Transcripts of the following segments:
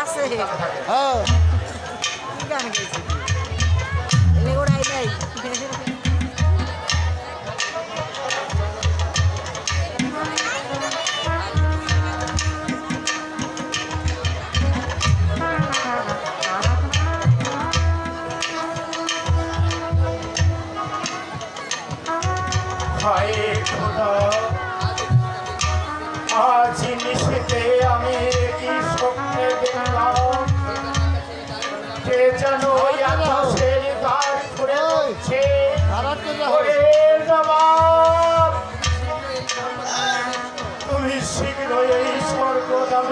আছে হ্যাঁ গান গাইছে ওড়াই নাই হয় খোদা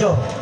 yo.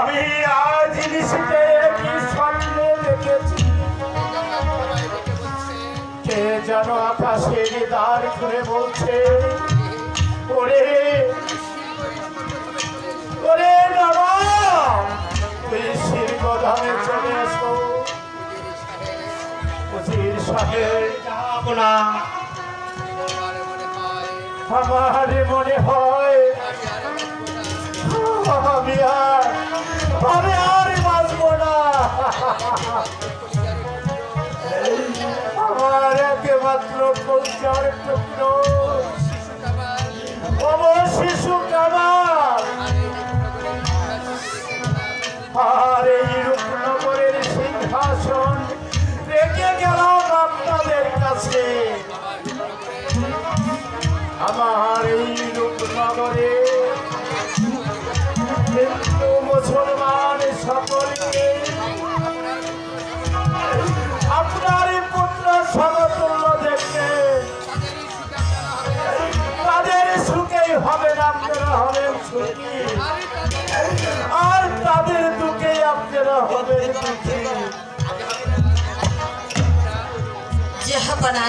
আমি আজ নিশিতে কি স্বপ্ন দেখেছি? কে যেন আকাশের দ্বার খুলে বলছে, ওরে ওরে বাবা তুই শিরগোধামে চলে এসো উজির সাহেব, যাব না। আমার মনে হয় আমি আর বাঁচব না। আমার একমাত্র পৌঁছার টুকরো আমার শিশু কামার আর এই রূপনগরের সিংহাসন রেখে গেলাম আপনাদের কাছে। হবেন আপনারা হবেন সুখী। আর তাদের দুঃখে আপনারা হবেন দুঃখী যে হবে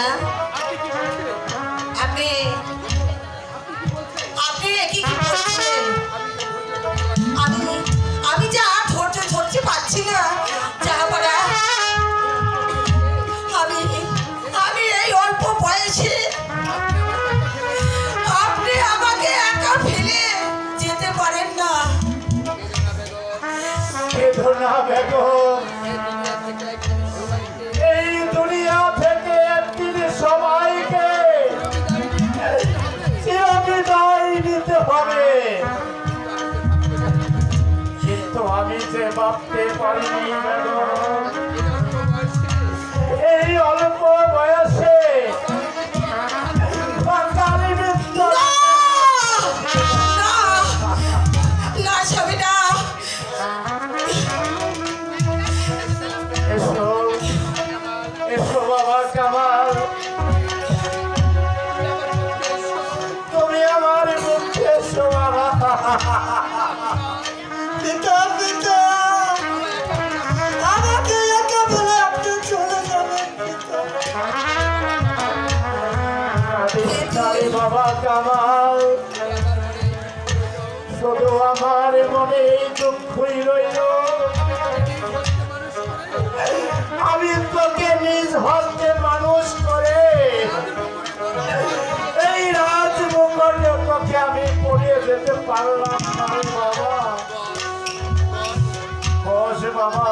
他 আরে বাবা কামাল। শুধু আমার মনে দুঃখই রইল। আমি তোকে নিজ হস্তে মানুষ করে এই রাজ মুখর্য তোকে আমি পড়িয়ে যেতে পারলাম না বাবা। বাবা।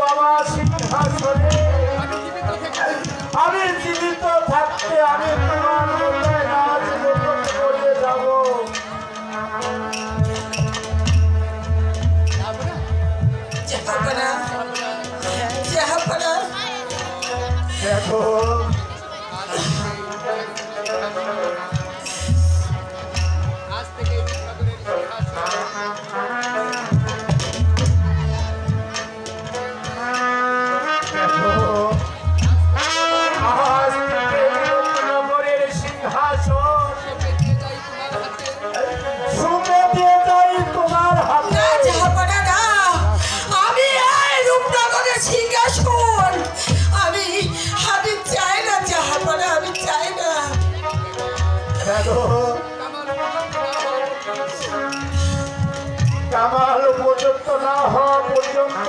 বাবা সিংহাসনে। আমি Yani রূপনগরের সিংহাসন আমি আমি চাই না জাহাপনা আমি চাই না। কামাল উপযুক্ত না হওয়া পর্যন্ত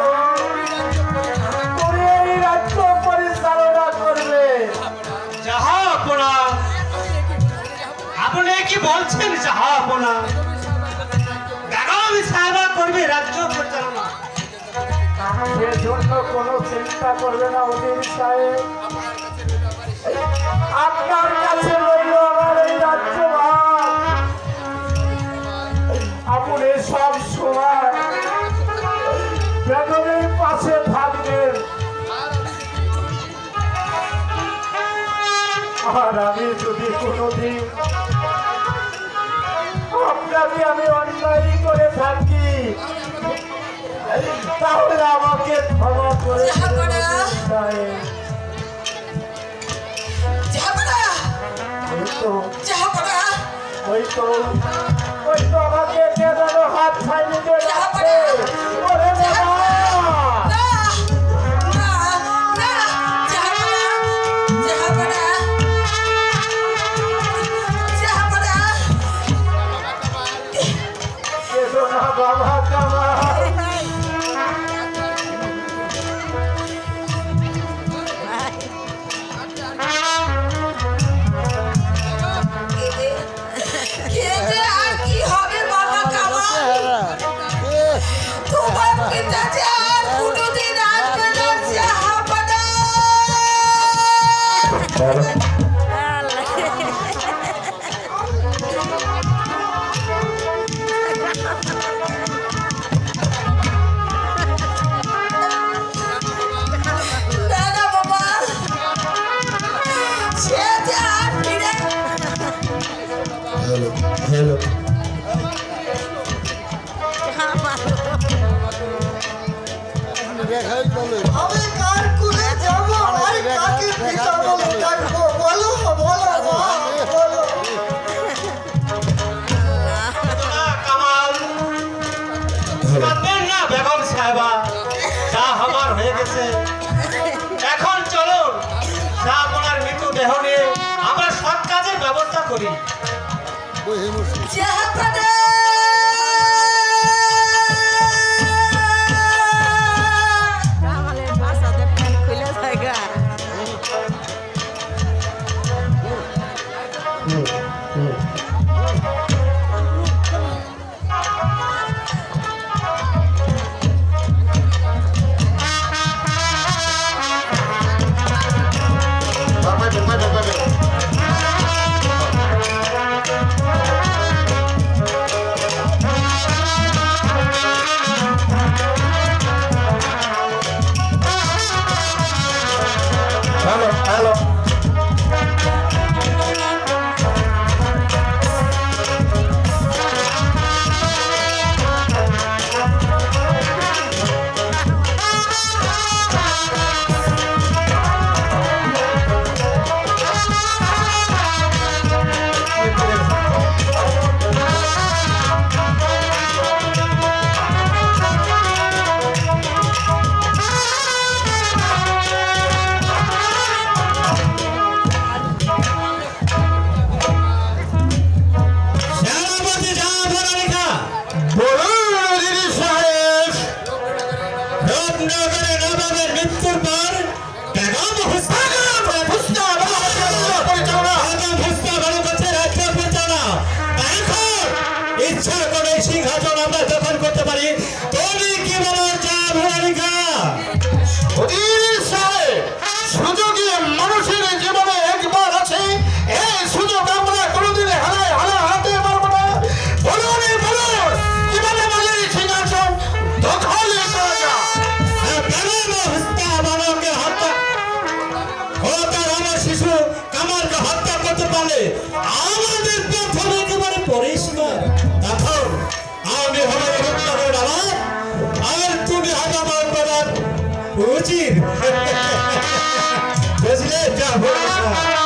রাজ্য পরিচালনা করবে। যাহা আপনা আপনি কি বলছেন যাহা আপনা? বেগম সাহেবা করবে রাজ্য পরিচালনা? সেজন্য কোনো চিন্তা করবে না অধীর সাহেব। আপনার কাছে রইল আমার এই রাজ্যভার আপনি সব সময় বেগমের পাশে থাকবেন। আর আমি যদি কোনোদিন আপনাকে আমি অন্যায় করে থাকি ওই তো ওই আমাকে কে যেন হাত ছাইয়ে দিয়ে আমরা সৎ কাজের ব্যবস্থা করি। উচিত বুঝলে হ্যাঁ। যা বলেছ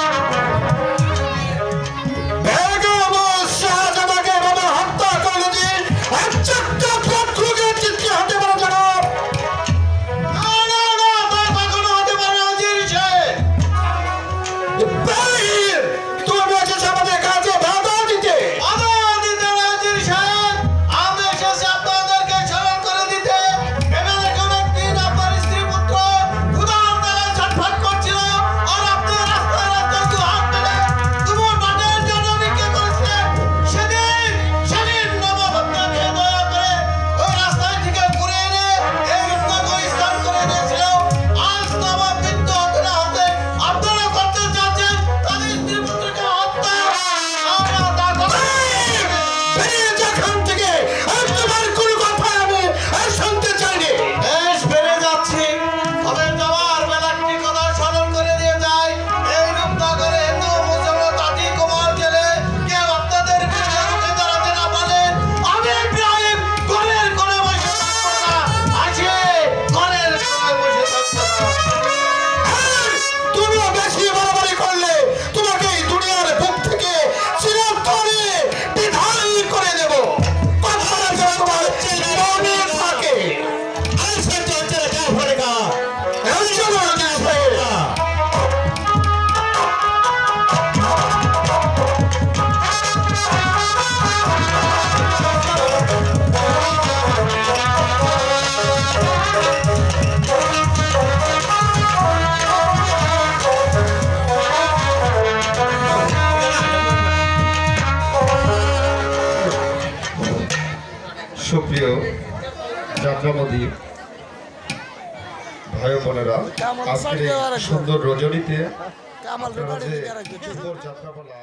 সুন্দরী ভাই বোনেরা আজকে সুন্দর রজনীতে যাত্রাপালা